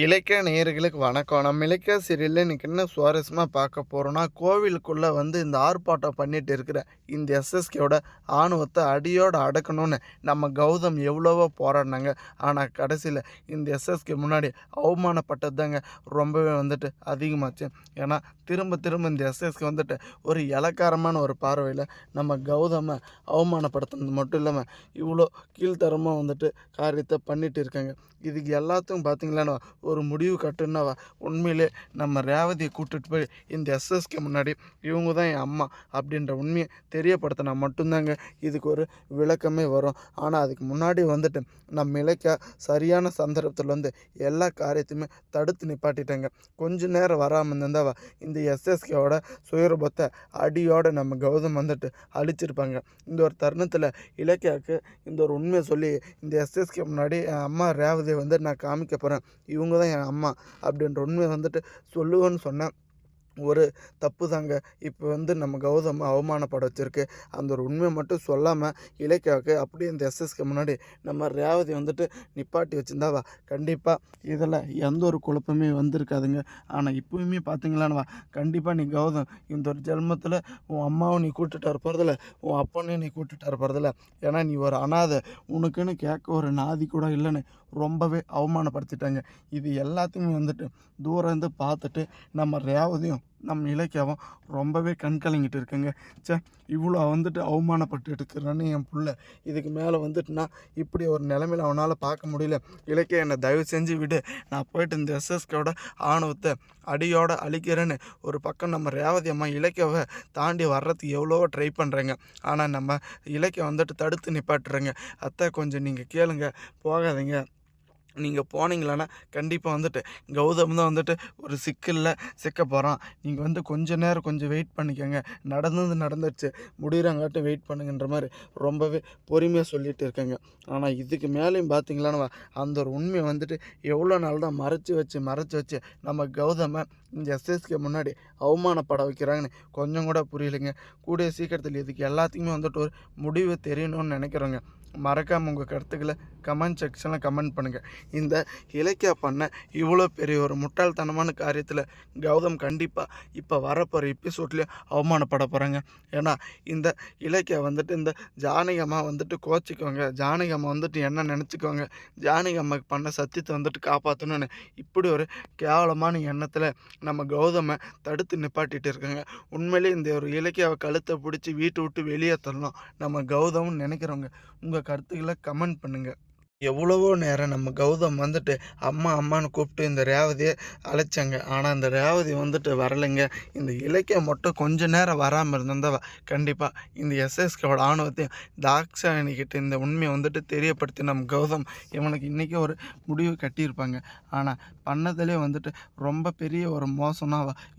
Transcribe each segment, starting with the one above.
இலக்கிய நேயர்களுக்கு வணக்கம். நம்ம இலக்கிய சீரியலில் இன்றைக்கி என்ன சுவாரஸ்யமாக பார்க்க போகிறோன்னா கோவிலுக்குள்ளே வந்து இந்த ஆர்ப்பாட்டம் பண்ணிட்டு இருக்கிற இந்த எஸ்எஸ்கேவோட ஆணவத்தை அடியோடு அடக்கணும்னு நம்ம கௌதம் எவ்வளவோ போராடினாங்க. ஆனால் கடைசியில் இந்த எஸ்எஸ்கே முன்னாடி அவமானப்பட்டது தாங்க ரொம்பவே வந்துட்டு அதிகமாச்சு. ஏன்னா திரும்ப திரும்ப இந்த எஸ்எஸ்கே வந்துட்டு ஒரு இலக்காரமான ஒரு பார்வையில் நம்ம கௌதமை அவமானப்படுத்துனது மட்டும் இல்லாமல் இவ்வளோ கீழ்த்தரமாக வந்துட்டு காரியத்தை பண்ணிட்டு இருக்காங்க. இதுக்கு எல்லாத்துக்கும் பார்த்தீங்களான்னா ஒரு முடிவு கட்டுன்னா உண்மையிலே நம்ம ரேவதியை கூட்டிட்டு போய் இந்த எஸ்எஸ்கே முன்னாடி இவங்க தான் என் அம்மா அப்படின்ற உண்மையை தெரியப்படுத்தினா மட்டும்தாங்க இதுக்கு ஒரு விளக்கமே வரும். ஆனால் அதுக்கு முன்னாடி வந்துட்டு நம்ம இலக்கிய சரியான சந்தர்ப்பத்தில் வந்து எல்லா காரியத்தையுமே தடுத்து நிப்பாட்டிட்டாங்க. கொஞ்ச நேரம் வராமல் இருந்தாவா இந்த எஸ்எஸ்கேவோட சுயரூபத்தை அடியோட நம்ம கௌதம் வந்துட்டு அழிச்சிருப்பாங்க. இந்த ஒரு தருணத்தில் இலக்கியாவுக்கு இந்த ஒரு உண்மையை சொல்லி இந்த எஸ்எஸ்கே முன்னாடி என் அம்மா ரேவதியை வந்து நான் காமிக்க போகிறேன் இவங்க தான் என் அம்மா அப்படின்ற உண்மையை வந்துட்டு சொல்லுவேன்னு சொன்னேன். ஒரு தப்பு தாங்க. இப்போ வந்து நம்ம கௌதம் அவமானப்பட வச்சுருக்கு. அந்த ஒரு உண்மையை மட்டும் சொல்லாமல் இலக்கியாவுக்கு அப்படியே இந்த எஸ்எஸ்க்கு முன்னாடி நம்ம ரேவதி வந்துட்டு நிப்பாட்டி வச்சுருந்தாவா கண்டிப்பாக இதில் எந்த ஒரு குழப்பமே வந்திருக்காதுங்க. ஆனால் இப்போயுமே பார்த்தீங்களானவா கண்டிப்பாக நீ கௌதம் இந்த ஒரு ஜென்மத்தில் உன் அம்மாவை நீ கூட்டிட்டு வர உன் அப்பனையும் நீ கூட்டிட்டு இருப்பதில்ல ஏன்னா நீ ஒரு அனாதை. உனக்குன்னு கேட்க ஒரு நாதி கூட இல்லைன்னு ரொம்பவே அவமானப்படுத்திட்டாங்க. இது எல்லாத்தையுமே வந்துட்டு தூரம் இருந்து பார்த்துட்டு நம்ம ரேவதியும் நம்ம இலக்கியாவும் ரொம்பவே கண் கலங்கிட்டு இருக்குங்க. சே இவ்வளோ வந்துட்டு அவமானப்பட்டு எடுக்கிறான்னு என் பிள்ளை இதுக்கு மேலே வந்துட்டுனா இப்படி ஒரு நிலமையில அவனால் பார்க்க முடியல. இலக்கிய என்னை தயவு செஞ்சு விடு. நான் போயிட்டு இந்த எஸ்எஸ்கோட ஆணவத்தை அடியோட அழிக்கிறேன்னு ஒரு பக்கம் நம்ம ரேவதி அம்மா இலக்கியாவை தாண்டி வர்றதுக்கு எவ்வளவோ ட்ரை பண்ணுறேங்க ஆனால் நம்ம இலக்கியம் வந்துட்டு தடுத்து நிப்பாட்டுறேங்க. அத்தை கொஞ்சம் நீங்கள் கேளுங்க. போகாதீங்க. நீங்கள் போனீங்களன்னா கண்டிப்பாக வந்துட்டு கௌதம் தான் வந்துட்டு ஒரு சிக்கலில் சிக்க போகிறான் நீங்கள் வந்து கொஞ்ச நேரம் கொஞ்சம் வெயிட் பண்ணிக்கோங்க. நடந்தது நடந்துடுச்சு முடிகிறாங்காட்டும் வெயிட் பண்ணுங்கன்ற மாதிரி ரொம்பவே பொறுமையாக சொல்லிகிட்டு இருக்கேங்க. ஆனால் இதுக்கு மேலேயும் பார்த்தீங்களான்னு அந்த ஒரு உண்மையை வந்துட்டு எவ்வளோ நாள் தான் மறைச்சி வச்சு மறைச்சி வச்சு நம்ம கௌதமை இந்த எஸ்எஸ்கே முன்னாடி அவமானப்பட வைக்கிறாங்கன்னு கொஞ்சம் கூட புரியலைங்க. கூடிய சீக்கிரத்தில் இதுக்கு எல்லாத்துக்குமே வந்துட்டு ஒரு முடிவு தெரியணும்னு நினைக்கிறோங்க. மறக்காமல் உங்கள் கருத்துக்களை கமெண்ட் செக்ஷனில் கமெண்ட் பண்ணுங்கள் இந்த இலக்கியா பண்ண இவ்வளோ பெரிய ஒரு முட்டாள்தனமான காரியத்தில் கௌதம் கண்டிப்பாக இப்போ வரப்போகிற எபிசோட்லேயும் அவமானப்பட போகிறாங்க ஏன்னா இந்த இலக்கியா வந்துட்டு இந்த ஜானகம்மா வந்துட்டு கோச்சிக்கோங்க ஜானகம்மா வந்துட்டு என்ன நினச்சிக்கோங்க ஜானகம்மாக்கு பண்ண சத்தியத்தை வந்துட்டு காப்பாற்றணும்னு இப்படி ஒரு கேவலமான எண்ணத்தில் நம்ம கௌதமை தடுத்து நிப்பாட்டிட்டு இருக்காங்க. உண்மையிலே இந்த ஒரு இலக்கியாவை கழுத்தை பிடிச்சி வீட்டை விட்டு வெளியே தள்ளணும் நம்ம கௌதம்னு நினைக்கிறவங்க. உங்கள் கருத்துக்களை கமெண்ட் பண்ணுங்கள் எவ்வளவோ நேரம் நம்ம கௌதம் வந்துட்டு அம்மா அம்மான்னு கூப்பிட்டு இந்த ரேவதியை அழைச்சாங்க. ஆனால் இந்த ரேவதி வந்துட்டு வரலைங்க. இந்த இலக்கியம் மட்டும் கொஞ்ச நேரம் வராமல் இருந்திருந்தவ கண்டிப்பாக இந்த எஸ்எஸ்கோட ஆணவத்தையும் தாக்ஷாயணிக்கிட்ட இந்த உண்மையை வந்துட்டு தெரியப்படுத்தி நம்ம கௌதம் இவனுக்கு இன்றைக்கி ஒரு முடிவு கட்டியிருப்பாங்க. ஆனால் பண்ணதுலேயே வந்துட்டு ரொம்ப பெரிய ஒரு மோசம்னா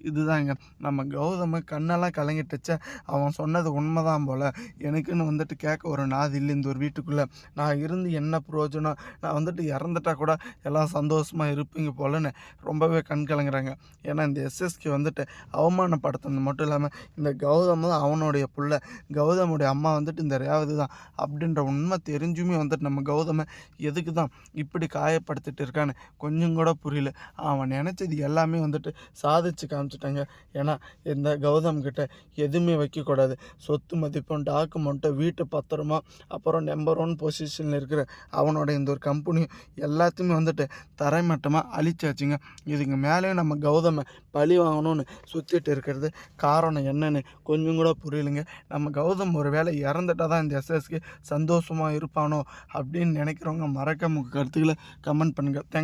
இதுதாங்க. நம்ம கௌதம கண்ணெல்லாம் கலங்கிட்டுச்ச. அவன் சொன்னது உண்மைதான் போல். எனக்குன்னு வந்துட்டு கேட்க ஒரு நாது இல்லை இந்த ஒரு வீட்டுக்குள்ளே. நான் இருந்து என்ன அர்ஜுனா நான் வந்துட்டு இறந்துட்டா கூட எல்லாம் சந்தோஷமாக இருப்பீங்க போலன்னு ரொம்பவே கண் கலங்குறாங்க. ஏன்னா இந்த எஸ்எஸ்கே வந்துட்டு அவமானப்படுத்தினது மட்டும் இல்லாமல் இந்த கௌதம் தான் அவனுடைய புள்ள. கௌதமுடைய அம்மா வந்துட்டு இந்த ரேவதி தான் அப்படின்ற உண்மை தெரிஞ்சுமே வந்துட்டு நம்ம கௌதமை எதுக்கு தான் இப்படி காயப்படுத்திட்டு இருக்கான்னு கொஞ்சம் கூட புரியல. அவன் நினச்சது எல்லாமே வந்துட்டு சாதிச்சு காமிச்சிட்டாங்க. ஏன்னா இந்த கௌதம் கிட்ட எதுவுமே வைக்கக்கூடாது சொத்து மதிப்பும் டாக்குமெண்ட்டு வீட்டு பத்திரமா அப்புறம் நம்பர் ஒன் பொசிஷனில் இருக்கிற அவனோட இந்த ஒரு கம்பெனியும் எல்லாத்தையுமே வந்துட்டு தரைமட்டமாக அழிச்சாச்சுங்க. இதுக்கு மேலேயும் நம்ம கௌதமை பழி வாங்கணும்னு சுற்றிட்டு இருக்கிறது காரணம் என்னன்னு கொஞ்சம் கூட புரியலைங்க. நம்ம கௌதம் ஒரு வேளை இறந்துட்டால் தான் இந்த எஸ்எஸ்க்கு சந்தோஷமாக இருப்பானோ அப்படின்னு நினைக்கிறவங்க மறக்காம கருத்துக்களை கமெண்ட் பண்ணுங்கள் தேங்க்